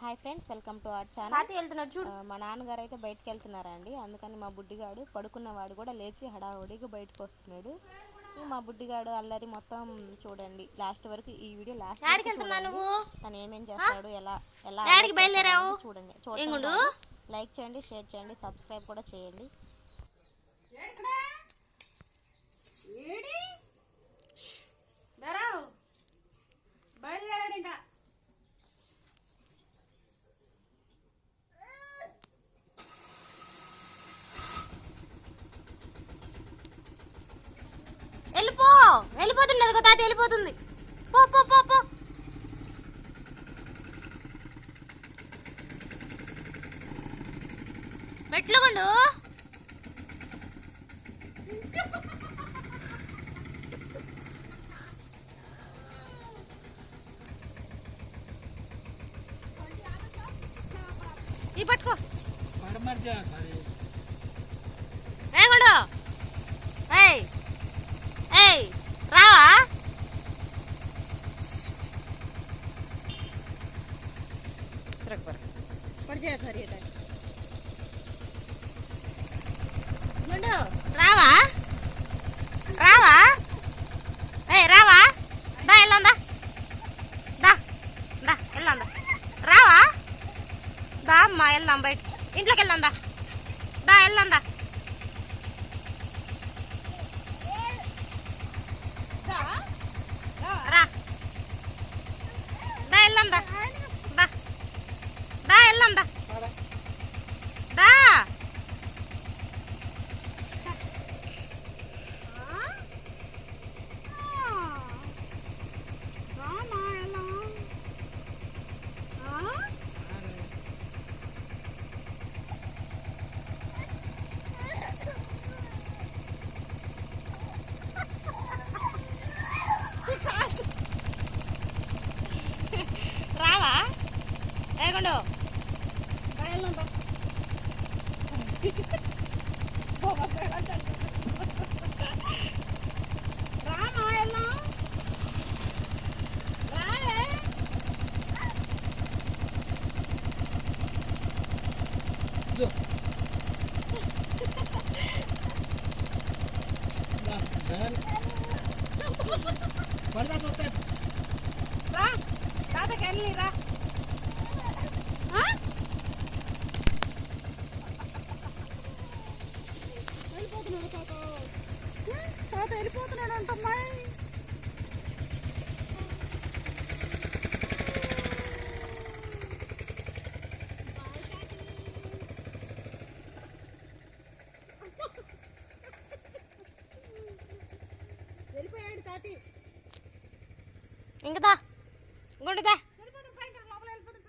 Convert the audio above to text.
Hi friends welcome to our తాతయ్య channel వెళ్తున్నాడు చూడు. మా నాన్నగారు అయితే బయటకు వెళ్తున్నారండి అందుకని మా బుడ్డిగాడు పడుకున్నవాడు కూడా లేచి హడావుడిగా బయటకు వస్తున్నాడు. మా బుడ్డిగాడు అల్లరి మొత్తం చూడండి. లాస్ట్ వరకు ఈ వీడియో లాస్ట్ నువ్వు? తను ఏమేం చేస్తాడు ఎలా ఎలా బయలుదేరావు? చూడండి? చూడండి లైక్ చేయండి షేర్ చేయండి సబ్స్క్రైబ్ కూడా చేయండి. తేలిపోతుంది. కదా తాత వెళ్ళిపోతుంది పో పో పో. పో మెట్లుగుండు ఈ పట్టుకో. గుండు రావా? రావా? ఏ రావా? దా వెళ్ళందా దా దా వెళ్ళందా రావా? దా అమ్మా వెళ్దాం బయట ఇంట్లోకి వెళ్దాం దా దా వెళ్దాం ఏగుండు రామా వెళ్దాం రావే రా తాతకి వెళ్ళి రా వెళ్ళిపోతున్నాడు అంటమ్మాయి వెళ్ళిపోయాడు తాతి ఇంకదా గుండుదా లోపల వెళ్ళిపోతా